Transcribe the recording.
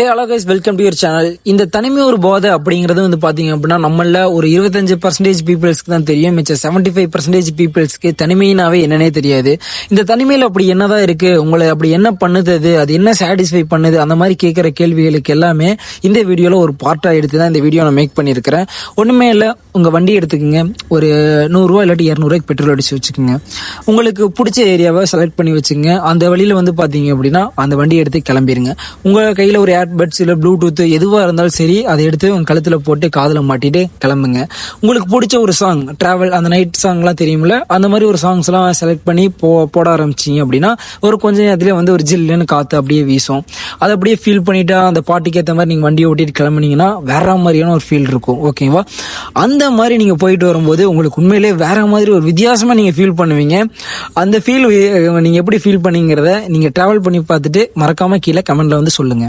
Hey hello welcome to your channel இந்த தனிமை ஒரு போதை அப்படிங்கிறது வந்து பாத்தீங்க அப்படின்னா நம்மள ஒரு இருபத்தஞ்சு பர்சன்டேஜ் பீப்புள்ஸ்க்கு தான் தெரியும். மிச்சம் செவன்டி ஃபைவ் பர்சன்டேஜ் பீப்புள்ஸ்க்கு தனிமையினாவே என்னன்னே தெரியாது. இந்த தனிமையில் அப்படி என்னதான் இருக்கு? உங்களை அப்படி என்ன பண்ணுது? அது அது என்ன சாட்டிஸ்ஃபை பண்ணுது? அந்த மாதிரி கேட்குற கேள்விகளுக்கு எல்லாமே இந்த வீடியோவில் ஒரு பார்ட்டாக எடுத்து தான் இந்த வீடியோ நான் மேக் பண்ணியிருக்கிறேன். ஒன்றுமே இல்லை உங்க வண்டி எடுத்துக்கோங்க. ஒரு நூறுரூவா இல்லாட்டி இரநூறுவாய்க்கு பெட்ரோல் அடிச்சு வச்சுக்கோங்க. உங்களுக்கு பிடிச்ச ஏரியாவை செலக்ட் பண்ணி வச்சுங்க அந்த வழியில வந்து பாத்தீங்க அப்படின்னா அந்த வண்டி எடுத்து கிளம்பிடுங்க உங்க கையில ஒரு ஏர்பட்ஸ் இல்ல ப்ளூடூத் எதுவா இருந்தாலும் சரி அதை எடுத்து உங்க கழுத்துல போட்டு காதில் மாட்டிட்டு கிளம்புங்க. உங்களுக்கு பிடிச்ச ஒரு சாங் டிராவல் அந்த நைட் சாங்லாம் தெரியும்ல அந்த மாதிரி ஒரு சாங்ஸ் எல்லாம் செலக்ட் பண்ணி போ போட ஆரம்பிச்சிங்க அப்படின்னா ஒரு கொஞ்ச நேரத்துல வந்து ஒரு ஜில்லுன்னு காத்து அப்படியே வீசும். அதை அப்படியே ஃபீல் பண்ணிட்டு அந்த பாட்டுக்கு ஏற்ற மாதிரி நீங்க வண்டியை ஓட்டிட்டு கிளம்புனீங்கன்னா வேற மாதிரியான ஒரு ஃபீல் இருக்கும். ஓகேவா அந்த மாதிரி நீங்க போயிட்டு வரும்போது உங்களுக்கு உண்மையிலே வேற மாதிரி ஒரு வித்தியாசமா நீங்க ஃபீல் பண்ணுவீங்க. அந்த ஃபீல் நீங்க எப்படி ஃபீல் பண்ணீங்கிறத நீங்க டிராவல் பண்ணி பார்த்துட்டு மறக்காம கீழே கமெண்ட்ல வந்து சொல்லுங்க.